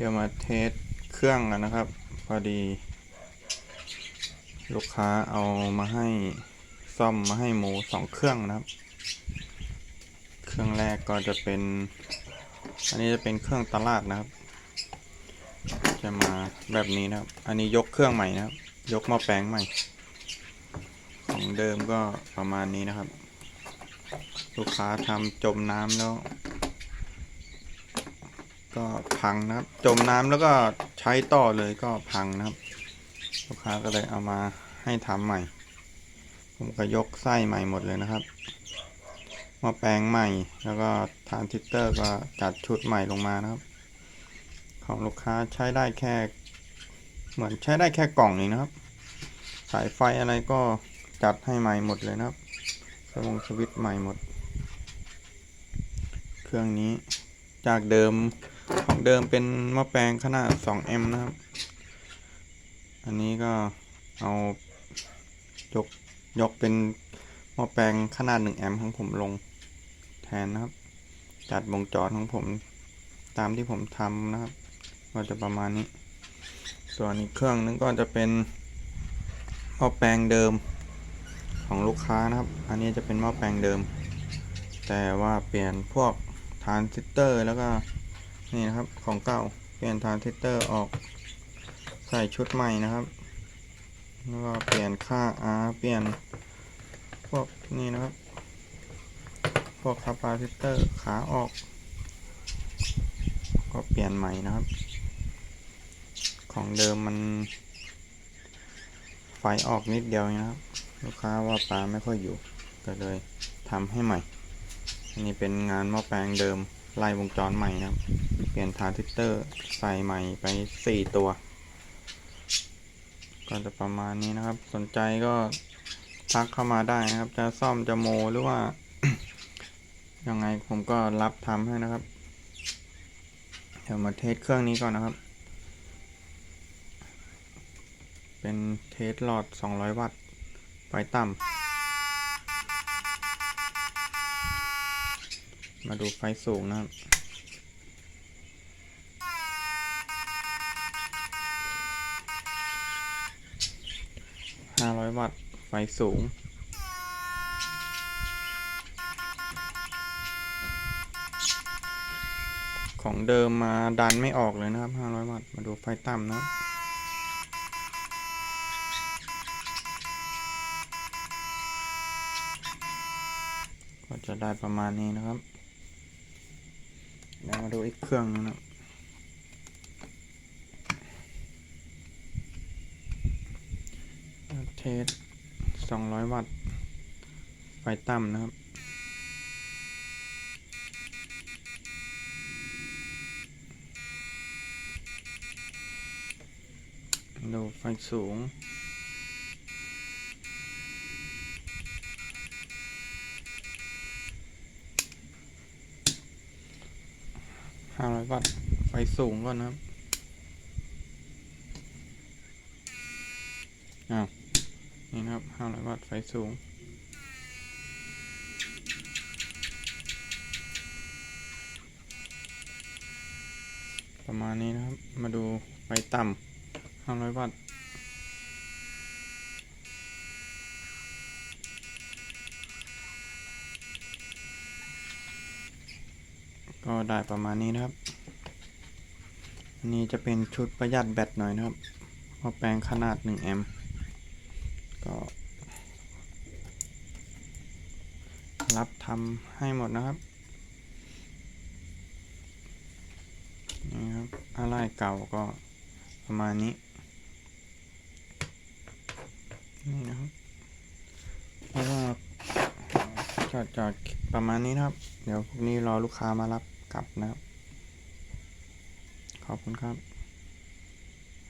เดี๋ยวมาเทสเครื่องกันนะครับ พอดี ลูกค้าเอามาให้ซ่อมมาให้หมูสองเครื่องนะครับ เครื่องแรกก็จะเป็น อันนี้จะเป็นเครื่องตลาดนะครับ จะมาแบบนี้นะครับ อันนี้ยกเครื่องใหม่นะครับ ยกหม้อแปลงใหม่ ของเดิมก็ประมาณนี้นะครับ ลูกค้าทำจมน้ำแล้ว ก็พังนะครับ จมน้ำแล้วก็ใช้ต่อเลยก็พังนะครับ ลูกค้าก็เลยเอามาให้ทำใหม่ ผมก็ยกไส้ใหม่หมดเลยนะครับมาแปลงใหม่แล้วก็ทานซิสเตอร์ก็จัดชุดใหม่ลงมานะครับ ของลูกค้าใช้ได้แค่ เหมือนใช้ได้แค่กล่องนี้นะครับ สายไฟอะไรก็จัดให้ใหม่หมดเลยนะครับสวงสวิตช์ใหม่หมด เครื่องนี้จากเดิม ของเดิมเป็นหม้อแปลงขนาด2แอมป์นะครับ อันนี้ก็เอายกยกเป็นหม้อแปลงขนาด1แอมป์ของผมลงแทนนะครับ จัดวงจรของผมตามที่ผมทำนะครับ ก็จะประมาณนี้ ส่วนอีกเครื่องนึงก็จะเป็นหม้อแปลงเดิมของลูกค้านะครับ อันนี้จะเป็นหม้อแปลงเดิม แต่ว่าเปลี่ยนพวกทรานซิสเตอร์แล้วก็ นี่นะครับของเก่าเปลี่ยนทรานซิสเตอร์ออกใส่ชุดใหม่นะครับแล้วก็เปลี่ยนค่า R เปลี่ยนพวกนี่นะครับ พวกคาปาซิสเตอร์ขาออก ก็เปลี่ยนใหม่นะครับ ของเดิมมัน ไฟออกนิดเดียวนะครับ ลูกค้าว่าปลาไม่ค่อยอยู่ ก็เลยทำให้ใหม่ อันนี้เป็นงานหม้อแปลงเดิมไล่วงจรใหม่นะครับ เปลี่ยนทรานซิสเตอร์ใส่ใหม่ไปสี่ตัว ก็จะประมาณนี้นะครับ สนใจก็ทักเข้ามาได้นะครับ จะซ่อมจะโมหรือว่า ยังไงผมก็รับทำให้นะครับ เดี๋ยวมาเทสเครื่องนี้ก่อนนะครับ เป็นเทสหลอด 200 วัตต์ไฟต่ำมาดูไฟสูงนะครับ 500วัตต์ ไฟสูง ของเดิมมาดันไม่ออกเลยนะครับ500วัตต์ มาดูไฟต่ำนะก็จะได้ประมาณนี้นะครับ เดี๋ยวมาดูอีกเครื่องนึงนะ ครับเทส200วัตต์ ไฟต่ำนะครับ ดูไฟสูง500วัตต์ ไฟสูงก่อนนะครับ อ้าว นี่นะครับ500วัตต์ไฟสูง ประมาณนี้นะครับ มาดูไฟต่ำ500 วัตต์ก็ได้ประมาณนี้นะครับ อันนี้จะเป็นชุดประหยัดแบตหน่อยนะครับหม้อแปลงขนาด 1 แอมป์ ก็รับทำให้หมดนะครับนี่ครับอะไรเก่าก็ประมาณนี้ นี่นะครับแล้วก็จอดจอดประมาณนี้นะครับ เดี๋ยวพรุ่งนี้รอลูกค้ามารับกลับนะครับ ขอบคุณครับ